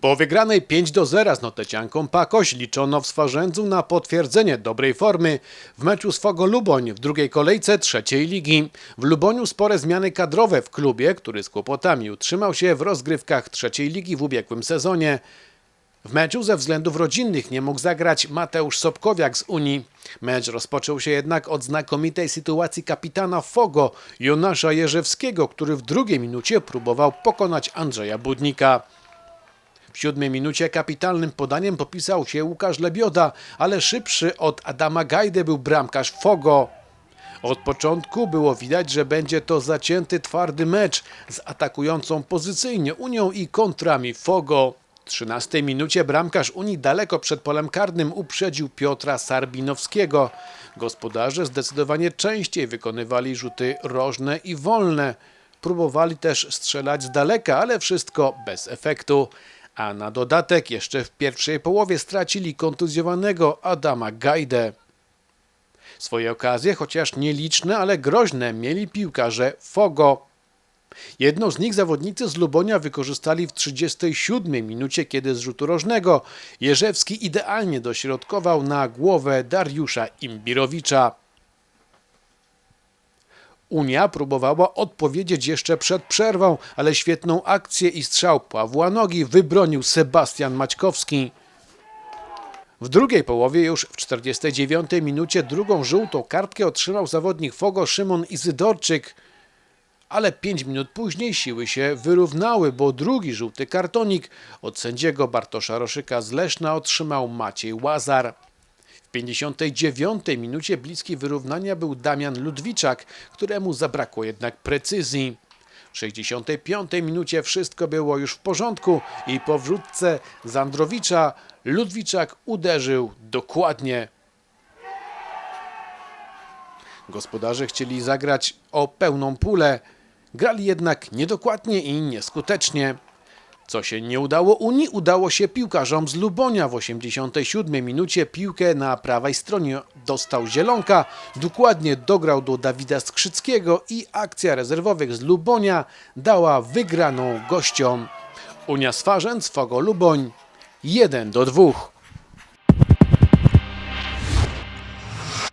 Po wygranej 5 do 0 z Notecianką Pakoś liczono w Swarzędzu na potwierdzenie dobrej formy w meczu z Fogo Luboń w drugiej kolejce trzeciej ligi. W Luboniu spore zmiany kadrowe w klubie, który z kłopotami utrzymał się w rozgrywkach trzeciej ligi w ubiegłym sezonie. W meczu ze względów rodzinnych nie mógł zagrać Mateusz Sobkowiak z Unii. Mecz rozpoczął się jednak od znakomitej sytuacji kapitana Fogo, Jonasza Jerzewskiego, który w drugiej minucie próbował pokonać Andrzeja Budnika. W siódmej minucie kapitalnym podaniem popisał się Łukasz Lebioda, ale szybszy od Adama Gajdy był bramkarz Fogo. Od początku było widać, że będzie to zacięty, twardy mecz z atakującą pozycyjnie Unią i kontrami Fogo. W 13 minucie bramkarz Unii daleko przed polem karnym uprzedził Piotra Sarbinowskiego. Gospodarze zdecydowanie częściej wykonywali rzuty rożne i wolne. Próbowali też strzelać z daleka, ale wszystko bez efektu. A na dodatek jeszcze w pierwszej połowie stracili kontuzjowanego Adama Gajdę. Swoje okazje, chociaż nieliczne, ale groźne, mieli piłkarze Fogo. Jedną z nich zawodnicy z Lubonia wykorzystali w 37 minucie, kiedy z rzutu rożnego Jerzewski idealnie dośrodkował na głowę Dariusza Imbirowicza. Unia próbowała odpowiedzieć jeszcze przed przerwą, ale świetną akcję i strzał Pawła Nogi wybronił Sebastian Maćkowski. W drugiej połowie już w 49 minucie drugą żółtą kartkę otrzymał zawodnik Fogo Szymon Izydorczyk, ale 5 minut później siły się wyrównały, bo drugi żółty kartonik od sędziego Bartosza Roszyka z Leszna otrzymał Maciej Łazar. W 59 minucie bliski wyrównania był Damian Ludwiczak, któremu zabrakło jednak precyzji. W 65 minucie wszystko było już w porządku i po wrzutce Zandrowicza Ludwiczak uderzył dokładnie. Gospodarze chcieli zagrać o pełną pulę, grali jednak niedokładnie i nieskutecznie. Co się nie udało Unii, udało się piłkarzom z Lubonia. W 87 minucie piłkę na prawej stronie dostał Zielonka, dokładnie dograł do Dawida Skrzyckiego i akcja rezerwowych z Lubonia dała wygraną gościom. Unia Swarzędz, Fogo Luboń 1 do 2.